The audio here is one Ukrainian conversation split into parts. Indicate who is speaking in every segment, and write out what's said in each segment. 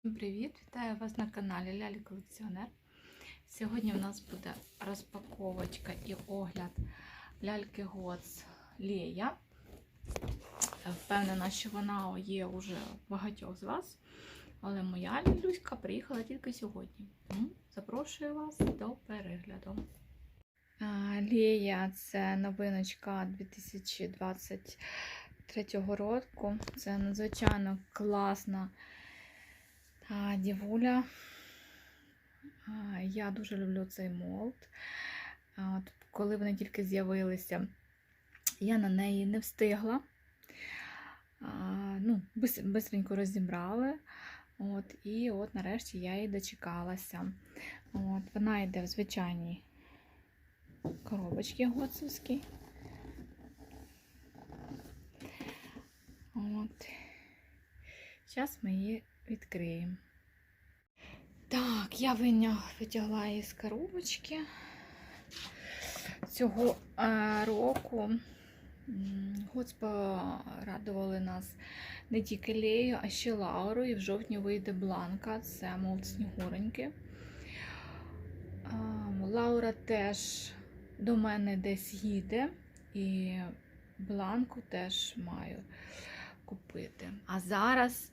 Speaker 1: Всім Привіт! Вітаю вас на каналі Лялі Колекціонер. Сьогодні у нас буде розпаковочка і огляд ляльки Гоц Лея. Впевнена, що вона є уже багатьох з вас, але моя Люська приїхала тільки сьогодні. Запрошую вас до перегляду. Лея це новиночка 2023 року. Це надзвичайно класна. Дівуля. Я дуже люблю цей молд. Коли вони тільки з'явилися, я на неї не встигла. Ну, Бистренько розібрали. От, і от нарешті я її дочекалася. От, вона йде в звичайній коробочці гоцовській. От. Зараз ми її відкриємо. Так, я витягла її з коробочки. Цього е, року м, Гоц порадували нас не тільки Лею, а ще Лауру. І в жовтні вийде Бланка, це молод Снігуреньки. Е, Лаура теж до мене десь їде, і Бланку теж маю купити. А зараз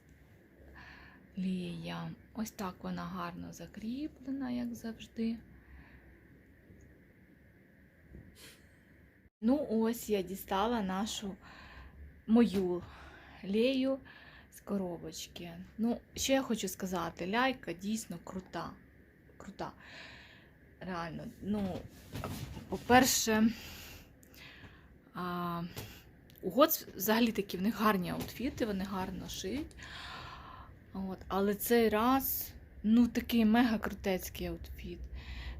Speaker 1: Лія. Ось так вона гарно закріплена, як завжди. Ну, ось я дістала нашу мою лею з коробочки. Ну, що я хочу сказати, ляйка дійсно крута. Крута. Реально, ну, по-перше, у Гоц взагалі такі в них гарні аутфіти, вони гарно шиють. От, але цей раз, ну, такий мега крутецький аутфіт.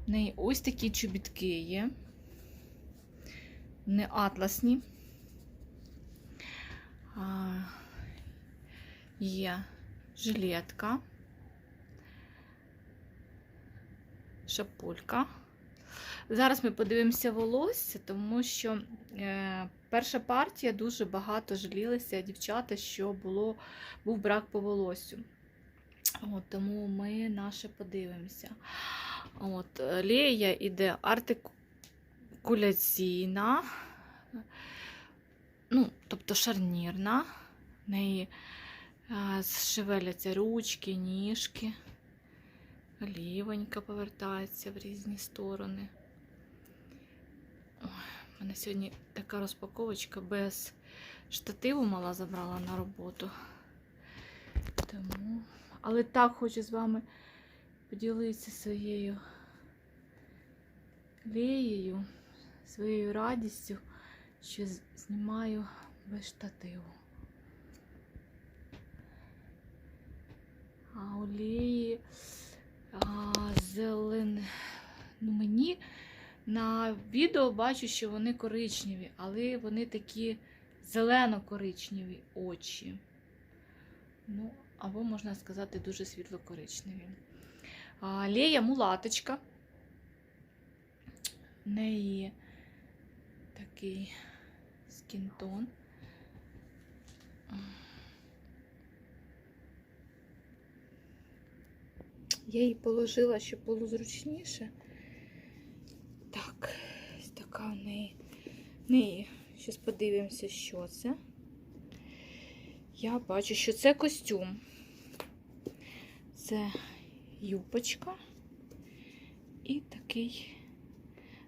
Speaker 1: В неї ось такі чобітки є. Не атласні. А, є жилетка, шапулька. Зараз ми подивимося волосся, тому що е, перша партія дуже багато жалілися дівчата, що було, був брак по волосю. От, тому ми наше подивимося. От, Лея іде артикуляційна, ну, тобто шарнірна. В неї е, шевеляться ручки, ніжки. Лівонька повертається в різні сторони. Ой, у мене сьогодні така розпаковочка без штативу мала забрала на роботу. Тому... Але так хочу з вами поділитися своєю леєю, своєю радістю, що знімаю без штативу. А у Леї а, зелен... ну, мені на відео бачу, що вони коричневі, але вони такі зелено-коричневі очі. Ну, або, можна сказати, дуже світло-коричневі. Лея мулаточка. В неї такий скінтон. Я її положила, щоб було зручніше. Так, така в неї. В неї. Зараз подивимося, що це. Я бачу, що це костюм. Це юбочка і такий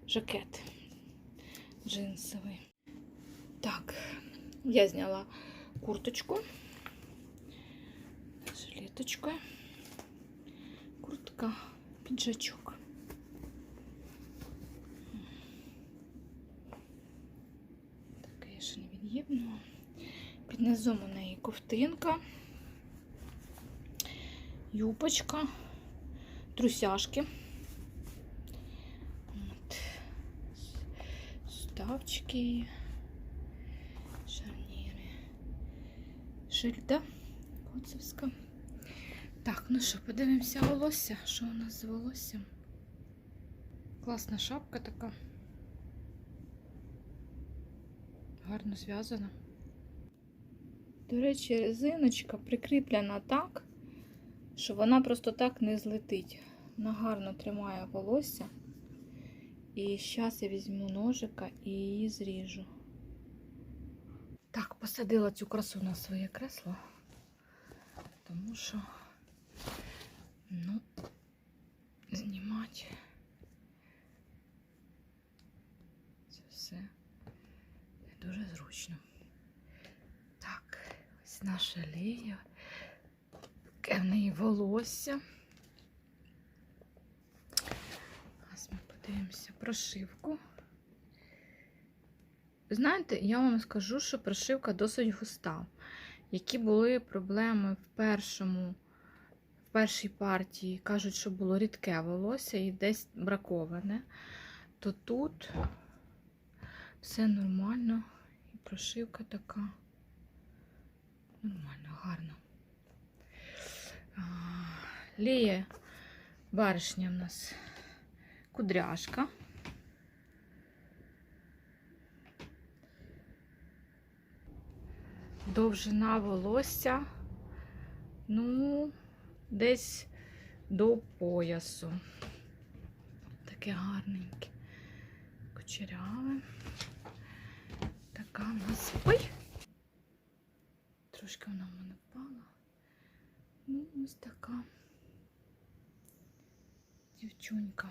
Speaker 1: жакет джинсовий. Так, я зняла курточку, жилеточка, куртка, піджачок. Таке ще не від'ємно. Низом у неї ковтинка, юбочка, трусяшки. От. Ставчики, шарніри, шильда коцевська. Так, ну що, подивимося волосся. Що у нас з волоссям? Класна шапка така. Гарно зв'язана. До речі, резиночка прикріплена так, що вона просто так не злетить. Вона гарно тримає волосся. І зараз я візьму ножика і її зріжу. Так, посадила цю красу на своє кресло, тому що, ну, знімати це все не дуже зручно. Ось наша Лея. Таке в неї волосся. Зараз ми подивимося прошивку. Знаєте, я вам скажу, що прошивка досить густа. Які були проблеми в першому, в першій партії, кажуть, що було рідке волосся і десь браковане, то тут все нормально. І прошивка така нормально, гарна. А, Ліє баришня в нас кудряшка. Довжина волосся, ну, десь до поясу. Таке гарненьке. Кучеряве. Така в нас. Ой! Трошки вона в мене впала. Ну, ось така дівчонька.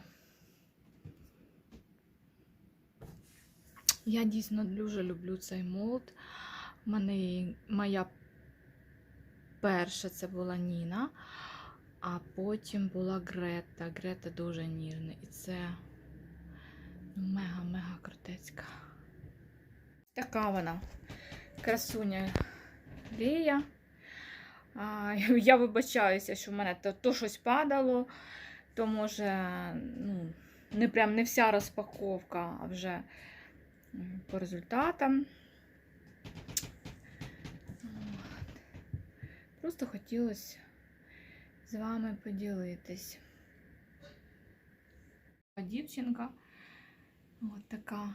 Speaker 1: Я дійсно дуже люблю цей молд. У мене моя перша це була Ніна, а потім була Грета. Грета дуже ніжна. І це ну, мега-мега крутецька. Така вона красуня А, я вибачаюся, що в мене то, то щось падало, то може, ну, не прям не вся розпаковка, а вже по результатам. Просто хотілося з вами поділитись. Дівчинка, от така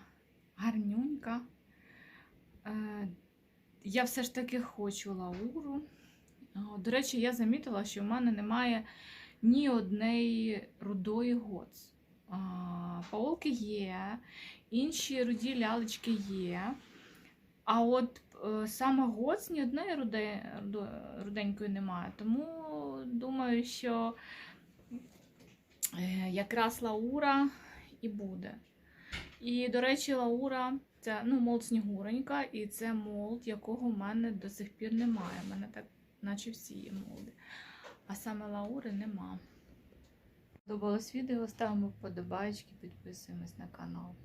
Speaker 1: гарнюнька. Я все ж таки хочу лауру. До речі, я замітила, що в мене немає ні однієї рудої гоц. Паолки є, інші руді лялечки є. А от е, саме гоц ні одної руде, руденької немає. Тому думаю, що е, якраз Лаура і буде. І, до речі, Лаура це ну, молд Снігуренька, і це молд, якого в мене до сих пір немає. У мене так, наче всі є молди. А саме Лаури нема. Подобалось відео, ставимо вподобайки, підписуємось на канал.